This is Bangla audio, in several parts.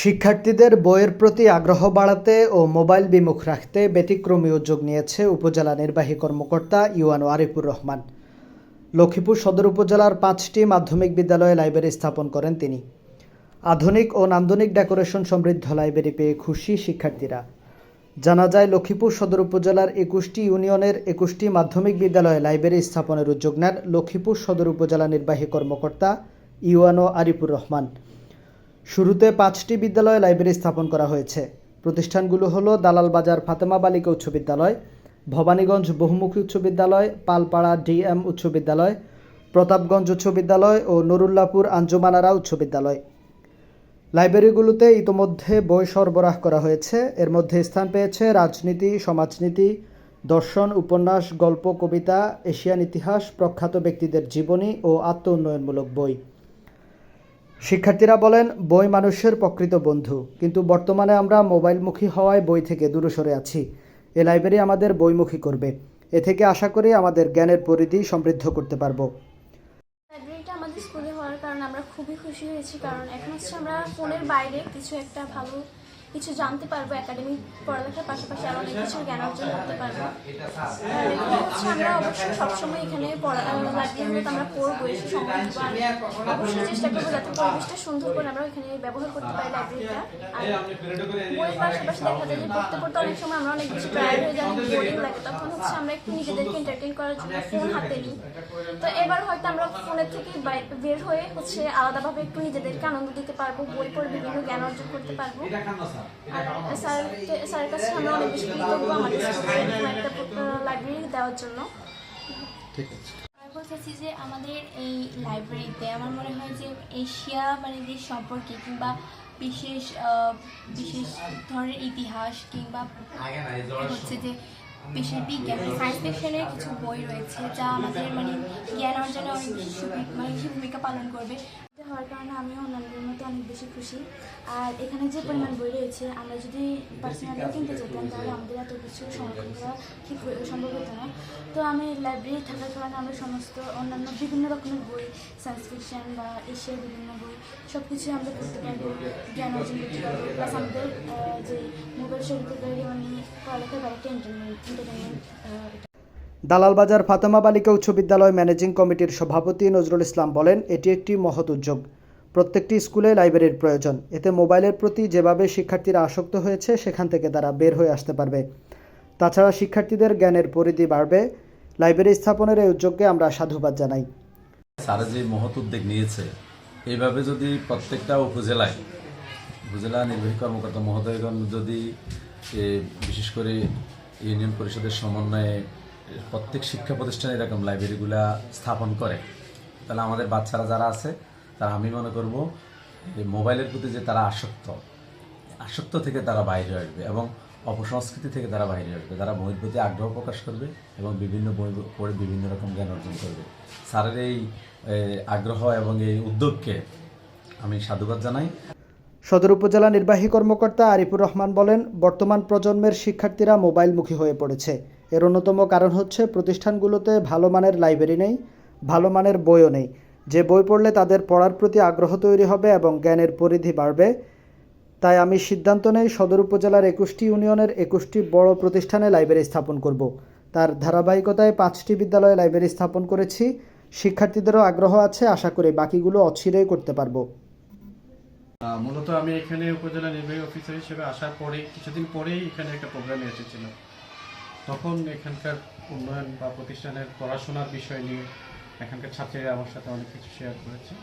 শিক্ষার্থীদের বইয়ের প্রতি আগ্রহ বাড়াতে ও মোবাইল বিমুখ রাখতে ব্যতিক্রমী উদ্যোগ নিয়েছে উপজেলা নির্বাহী কর্মকর্তা ইউয়ানো আরিফুর রহমান। লক্ষ্মীপুর সদর উপজেলার পাঁচটি মাধ্যমিক বিদ্যালয়ে লাইব্রেরি স্থাপন করেন তিনি। আধুনিক ও নান্দনিক ডেকোরেশন সমৃদ্ধ লাইব্রেরি পেয়ে খুশি শিক্ষার্থীরা। জানা যায়, লক্ষ্মীপুর সদর উপজেলার একুশটি ইউনিয়নের একুশটি মাধ্যমিক বিদ্যালয়ে লাইব্রেরি স্থাপনের উদ্যোগ নেন লক্ষ্মীপুর সদর উপজেলা নির্বাহী কর্মকর্তা ইউয়ানো আরিফুর রহমান। শুরুতে পাঁচটি বিদ্যালয়ে লাইব্রেরি স্থাপন করা হয়েছে। প্রতিষ্ঠানগুলো হলো দালাল বাজার ফাতেমা বালিকা উচ্চ বিদ্যালয়, ভবানীগঞ্জ বহুমুখী উচ্চ বিদ্যালয়, পালপাড়া ডিএম উচ্চ বিদ্যালয়, প্রতাপগঞ্জ উচ্চ বিদ্যালয় ও নুরুল্লাপুর আঞ্জুমানারা উচ্চ বিদ্যালয়। লাইব্রেরিগুলোতে ইতোমধ্যে বই সরবরাহ করা হয়েছে। এর মধ্যে স্থান পেয়েছে রাজনীতি, সমাজনীতি, দর্শন, উপন্যাস, গল্প, কবিতা, এশিয়ান ইতিহাস, প্রখ্যাত ব্যক্তিদের জীবনী ও আত্ম উন্নয়নমূলক বই। শিক্ষার্থীরা বলেন, বই মানুষের প্রকৃত বন্ধু। কিন্তু বর্তমানে আমরা মোবাইলমুখী হওয়ায় বই থেকে দূরে সরে আছি। এ লাইব্রেরি আমাদের বইমুখী করবে। এ থেকে আশা করি আমাদের জ্ঞানের পরিধি সমৃদ্ধ করতে পারব। আমরা খুবই খুশি হয়েছি, কারণ এখন হচ্ছে আমরা ফোনের বাইরে কিছু একটা ভালো কিছু জানতে পারব একাডেমিক পড়ালেখার পাশাপাশি আরও অনেক কিছু জ্ঞান অর্জন করতে পারব। হচ্ছে আমরা অবশ্যই সবসময় এখানে পড়া লাইব্রেরিগুলোতে আমরা পড়ব এসে সময় অবশ্যই চেষ্টা করব যাতে পরিবেশটা সুন্দর করে আমরা এখানে ব্যবহার করতে পারি লাইব্রেরিটা আর বইয়ের পাশাপাশি দেখা যায় যে পড়তে পড়তে অনেক সময় আমরা অনেক কিছু ট্রায়াল হয়ে যাই তখন হচ্ছে আমরা একটু নিজেদেরকে এন্টারটেইন করার জন্য ফোন হাতে নিই। তো এবার হয়তো আমরা ফোনের থেকে বের হয়ে হচ্ছে আলাদাভাবে একটু নিজেদেরকে আনন্দ দিতে পারব বই পড়ে বিভিন্ন জ্ঞান অর্জন করতে পারব। আর স্যার স্যারের কাছে আমরা অনেক বেশি কৃতজ্ঞ আমাদের একটা লাইব্রেরি দেওয়ার জন্য। আমি বলতেছি যে আমাদের এই লাইব্রেরিতে আমার মনে হয় যে এশিয়া মানে দেশ সম্পর্কে কিংবা বিশেষ বিশেষ ধরনের ইতিহাস কিংবা হচ্ছে যে বিশেষ বিজ্ঞান সায়েন্স ফিকশনের কিছু বই রয়েছে যা আমাদের মানে জ্ঞান অর্জনে অনেক মানে ভূমিকা পালন করবে। হওয়ার কারণে আমিও অন্যান্যদের মতো অনেক বেশি খুশি। আর এখানে যে পরিমাণ বই রয়েছে আমরা যদি পার্সোনালিও কিনতে যেতাম তাহলে আমাদের এত কিছু সংরক্ষণ করা ঠিক সম্ভব হতো না। তো আমি লাইব্রেরি থাকার কারণে আমরা সমস্ত অন্যান্য বিভিন্ন রকমের বই সায়েন্স ফিকশন বা এশিয়ার বিভিন্ন বই সব কিছুই আমরা পড়তে পারব জ্ঞান অর্জন করতে পারব। প্লাস আমাদের যে মোবাইল শরীরের বাইরে মানে পড়ালেখার বাইরে এন্টারটেনমেন্ট এন্টারটেনমেন্ট দালাল বাজার ফাতেমা বালিকা উচ্চ বিদ্যালয় ম্যানেজিং কমিটির সভাপতি নজরুল ইসলাম বলেন, এটি একটি মহৎ উদ্যোগ। প্রত্যেকটি স্কুলে লাইব্রেরির প্রয়োজন। এতে মোবাইলের প্রতি যেভাবে শিক্ষার্থীরা আসক্ত হয়েছে, সেখান থেকে তারা বের হয়ে আসতে পারবে। তাছাড়া শিক্ষার্থীদের জ্ঞানের পরিধি বাড়বে। লাইব্রেরি স্থাপনের এই উদ্যোগকে আমরা সাধুবাদ জানাই। স্যারে যে মহৎ উদ্যোগ নিয়েছে, এইভাবে যদি প্রত্যেকটা উপজেলায়, উপজেলা নির্বাহী কর্মকর্তা মহোদয়গণ যদি বিশেষ করে ইউনিয়ন পরিষদের সমন্বয়ে প্রত্যেক শিক্ষা প্রতিষ্ঠানে এরকম লাইব্রেরিগুলা স্থাপন করে। তাহলে আমাদের বাচ্চারা যারা আছে, তারা আমি মনে করব যে মোবাইলের প্রতি যে তারা আসক্ত আসক্ত থেকে তারা বাইরে আসবে এবং অপসংস্কৃতি থেকে তারা বাইরে আসবে। তারা বইয়ের প্রতি আগ্রহ প্রকাশ করবে এবং বিভিন্ন বই পড়ে বিভিন্ন রকম জ্ঞান অর্জন করবে। স্যারের এই আগ্রহ এবং এই উদ্যোগকে আমি সাধুবাদ জানাই। সদর উপজেলা নির্বাহী কর্মকর্তা আরিফুর রহমান বলেন, বর্তমান প্রজন্মের শিক্ষার্থীরা মোবাইলমুখী হয়ে পড়েছে। এর অন্যতম কারণ হচ্ছে প্রতিষ্ঠানগুলোতে ভালো মানের লাইব্রেরি নেই, ভালো মানের বইও নেই। যে বই পড়লে তাদের পড়ার প্রতি আগ্রহ তৈরি হবে এবং জ্ঞানের পরিধি বাড়বে। তাই আমি সিদ্ধান্ত নেই সদর উপজেলার একুশটি ইউনিয়নের একুশটি বড় প্রতিষ্ঠানে লাইব্রেরি স্থাপন করব। তার ধারাবাহিকতায় পাঁচটি বিদ্যালয়ে লাইব্রেরি স্থাপন করেছি। শিক্ষার্থীদেরও আগ্রহ আছে, আশা করি বাকিগুলো অচিরেই করতে পারব। মূলত আমি এখানে উপজেলা নির্বাহী অফিসার হিসেবে আসার পরে কিছুদিন পরেই এখানে একটা প্রোগ্রামে এসেছিলাম। তখন এখানকার উন্নয়ন বা প্রতিষ্ঠানের পড়াশোনার বিষয় নিয়ে এখানকার ছাত্রীরা আমার সাথে অনেক কিছু শেয়ার করেছে।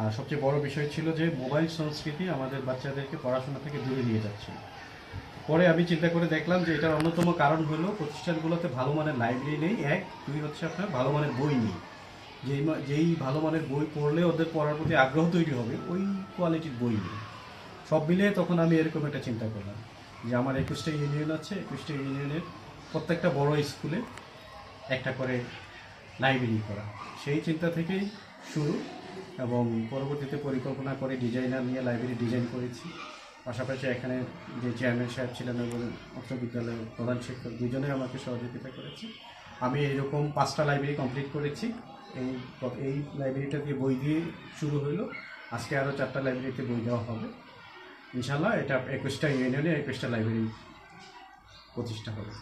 আর সবচেয়ে বড় বিষয় ছিল যে মোবাইল সংস্কৃতি আমাদের বাচ্চাদেরকে পড়াশোনা থেকে দূরে নিয়ে যাচ্ছে পরে আমি চিন্তা করে দেখলাম যে এটার অন্যতম কারণ হলো প্রতিষ্ঠানগুলোতে ভালো মানের লাইব্রেরি নেই। এক, দুই হচ্ছে আপনার ভালো মানের বই নেই। যেই যেই ভালো মানের বই পড়লে ওদের পড়ার প্রতি আগ্রহ তৈরি হবে, ওই কোয়ালিটির বই নেই। সব মিলিয়ে তখন আমি এরকম একটা চিন্তা করলাম যে আমার একুশটা ইউনিয়ন আছে, একুশটা ইউনিয়নের প্রত্যেকটা বড় স্কুলে একটা করে লাইব্রেরি করা। সেই চিন্তা থেকেই শুরু এবং পরবর্তীতে পরিকল্পনা করে ডিজাইনার নিয়ে লাইব্রেরি ডিজাইন করেছি। পাশাপাশি এখানে যে চেয়ারম্যান সাহেব ছিলেন এবং উচ্চ বিদ্যালয়ের প্রধান শিক্ষক দুজনে আমাকে সহযোগিতা করেছে। আমি এইরকম পাঁচটা লাইব্রেরি কমপ্লিট করেছি। এই এই লাইব্রেরিটা দিয়ে বই দিয়ে শুরু হলো আজকে আরও চারটা লাইব্রেরিতে বই দেওয়া হবে। ইনশাল্লাহ এটা একুশটা ইউনিয়নে একুশটা লাইব্রেরি প্রতিষ্ঠা হবে।